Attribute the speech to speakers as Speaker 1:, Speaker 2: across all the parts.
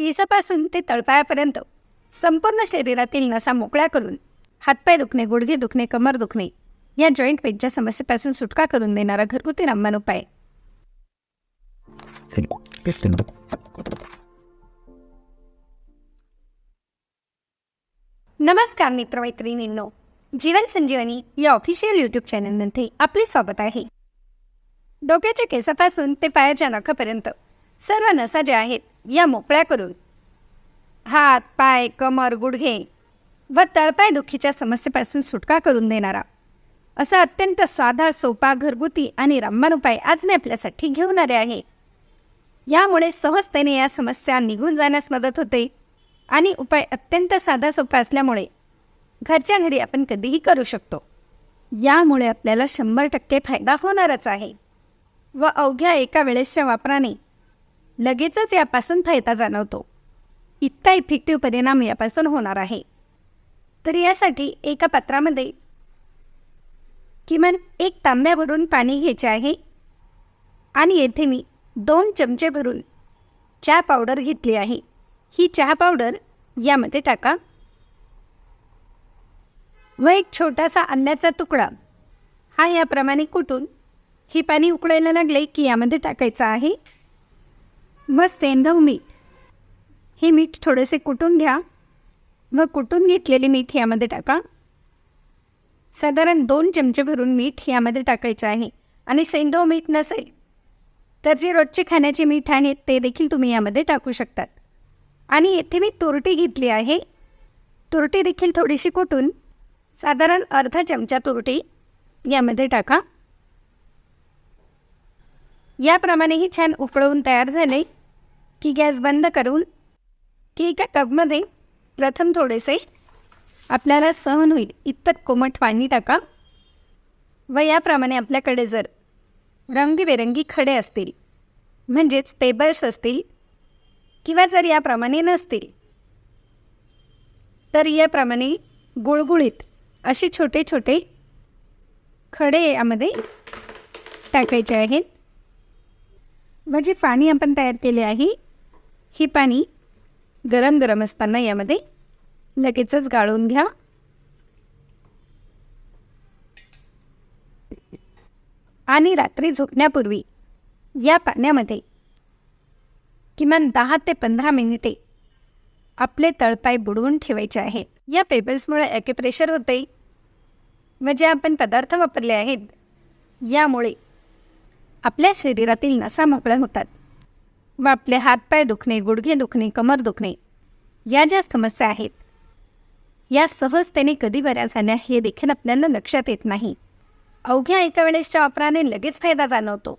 Speaker 1: केसापासून ते तळपायापर्यंत संपूर्ण शरीरातील नसा मोकळ्या करून हातपाय दुखणे गुडघे दुखणे कमर दुखणे या जॉईंट पेनच्या समस्येपासून सुटका करून देणारा घरगुती रामबाण उपाय. नमस्कार मित्रमैत्रिणींनो. जीवन संजीवनी या ऑफिशियल यूट्यूब चॅनलमध्ये आपले स्वागत आहे. डोक्याच्या केसापासून ते पायाच्या नखापर्यंत सर्व नसा ज्या आहेत. या मोकळ्या करून हात पाय कमर गुडघे व तळपाय दुखीच्या समस्येपासून सुटका करून देणारा. असा अत्यंत साधा सोपा घरगुती आणि रामबाण उपाय आज मी आपल्यासाठी घेऊन आले आहे. यामुळे सहजतेने या समस्या निघून जाण्यास मदत होते आणि उपाय अत्यंत साधा सोपा असल्यामुळे घरच्या घरी आपण कधीही करू शकतो. यामुळे आपल्याला शंभर टक्के फायदा होणारच आहे. व अवघ्या एका वेळेसच्या वापराने लगेचच यापासून फायदा जाणवतो. इतका इफेक्टिव्ह परिणाम यापासून होणार आहे. तर यासाठी एका पात्रामध्ये किमान एक तांब्या भरून पाणी घ्यायचे आहे. आणि येथे मी दोन चमचे भरून चहा पावडर घेतली आहे. ही चहा पावडर यामध्ये टाका. व एक छोटासा अंड्याचा तुकडा. हा याप्रमाणे कुटून ही पाणी उकळायला लागले की यामध्ये टाकायचं आहे. व सेंधव मीठ. हे मीठ थोडेसे कुटून घ्या व कुटून घेतलेले मीठ यामध्ये टाका. साधारण दोन चमचे भरून मीठ यामध्ये टाकायचे आहे आणि सेंधव मीठ नसेल तर जे रोजचे खाण्याचे मीठ आहे ते देखील तुम्ही यामध्ये टाकू शकतात. आणि येथे मी तुरटी घेतली आहे. तुरटी देखील थोडीशी कुटून साधारण अर्धा चमचा तुरटी यामध्ये टाका. याप्रमाणे ही छान उकळवून तयार झाले. की गॅस बंद करून की एका टबमध्ये प्रथम थोडेसे आपल्याला सहन होईल. इतपत कोमट पाणी टाका. व याप्रमाणे आपल्याकडे जर रंगीबेरंगी खडे असतील म्हणजेच पेबल्स असतील किंवा जर याप्रमाणे नसतील तर याप्रमाणे गुळगुळीत असे छोटे छोटे खडे यामध्ये टाकायचे आहेत. व जे पाणी आपण तयार केले आहे ही पाणी गरम गरम असताना यामध्ये लगेचच गाळून घ्या. आणि रात्री झोपण्यापूर्वी या पाण्यामध्ये किमान दहा ते पंधरा मिनिटे आपले तळपाय बुडवून ठेवायचे आहेत. या पेबल्समुळे ॲक्युप्रेशर होते. व जे आपण पदार्थ वापरले आहेत यामुळे आपल्या शरीरातील नसा मोकळ्या होतात. व आपले हातपाय दुखणे गुडघे दुखणे कमर दुखणे या ज्या समस्या आहेत या सहजतेने कधी बऱ्या झाल्या हे देखील आपल्याला लक्षात येत नाही. अवघ्या एका वेळेसच्या वापराने लगेच फायदा जाणवतो.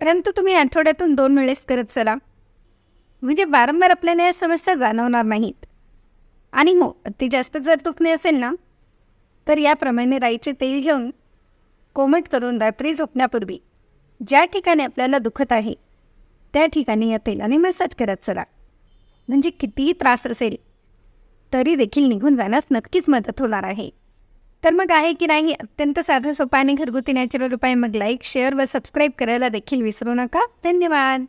Speaker 1: परंतु तुम्ही आठवड्यातून दोन वेळेस करत चला. म्हणजे वारंवार आपल्याला या समस्या जाणवणार नाहीत. आणि हो अति जास्त जर दुखणे असेल ना तर याप्रमाणे राईचे तेल घेऊन कोमट करून रात्री झोपण्यापूर्वी ज्या ठिकाणी आपल्याला दुखत आहे त्या ठिकाणी या तेलाने मसाज करत चला. म्हणजे कितीही त्रास असेल तरी देखील निघून जाण्यास नक्कीच मदत होणार आहे. तर मग आहे की नाही अत्यंत साधा सोपा आणि घरगुती नॅचरल उपाय. मग लाईक शेअर व सबस्क्राईब करायला देखील विसरू नका. धन्यवाद.